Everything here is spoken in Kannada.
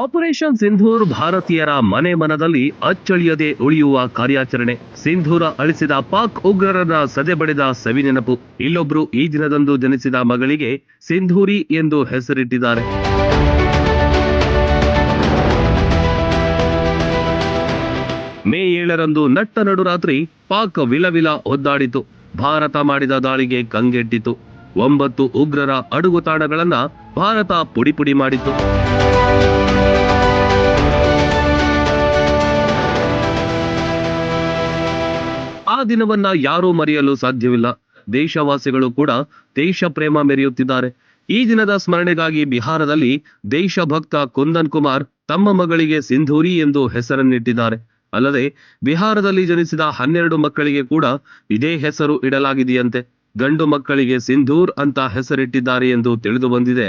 ಆಪರೇಷನ್ ಸಿಂಧೂರ್ ಭಾರತೀಯರ ಮನೆ ಮನದಲ್ಲಿ ಅಚ್ಚಳಿಯದೆ ಉಳಿಯುವ ಕಾರ್ಯಾಚರಣೆ. ಸಿಂಧೂರ ಅಳಿಸಿದ ಪಾಕ್ ಉಗ್ರರನ್ನ ಸದೆಬಡಿದ ಸವಿನೆನಪು ಇಲ್ಲೊಬ್ರು ಈ ದಿನದಂದು ಜನಿಸಿದ ಮಗಳಿಗೆ ಸಿಂಧೂರಿ ಎಂದು ಹೆಸರಿಟ್ಟಿದ್ದಾರೆ. ಮೇ ಏಳರಂದು ನಟ್ಟ ನಡುರಾತ್ರಿ ಪಾಕ್ ವಿಲವಿಲ ಒದ್ದಾಡಿತು. ಭಾರತ ಮಾಡಿದ ದಾಳಿಗೆ ಕಂಗೆಟ್ಟಿತು. ಒಂಬತ್ತು ಉಗ್ರರ ಅಡುಗುತಾಣಗಳನ್ನ ಭಾರತ ಪುಡಿ ಪುಡಿ ಮಾಡಿತು. ಆ ದಿನವನ್ನ ಯಾರೂ ಮರೆಯಲು ಸಾಧ್ಯವಿಲ್ಲ. ದೇಶವಾಸಿಗಳು ಕೂಡ ದೇಶ ಪ್ರೇಮ ಮೆರೆಯುತ್ತಿದ್ದಾರೆ. ಈ ದಿನದ ಸ್ಮರಣೆಗಾಗಿ ಬಿಹಾರದಲ್ಲಿ ದೇಶಭಕ್ತ ಕುಂದನ್ ಕುಮಾರ್ ತಮ್ಮ ಮಗಳಿಗೆ ಸಿಂಧೂರಿ ಎಂದು ಹೆಸರನ್ನಿಟ್ಟಿದ್ದಾರೆ. ಅಲ್ಲದೆ ಬಿಹಾರದಲ್ಲಿ ಜನಿಸಿದ ಹನ್ನೆರಡು ಮಕ್ಕಳಿಗೆ ಕೂಡ ಇದೇ ಹೆಸರು ಇಡಲಾಗಿದೆಯಂತೆ. ಗಂಡು ಮಕ್ಕಳಿಗೆ ಸಿಂಧೂರ್ ಅಂತ ಹೆಸರಿಟ್ಟಿದ್ದಾರೆ ಎಂದು ತಿಳಿದು ಬಂದಿದೆ.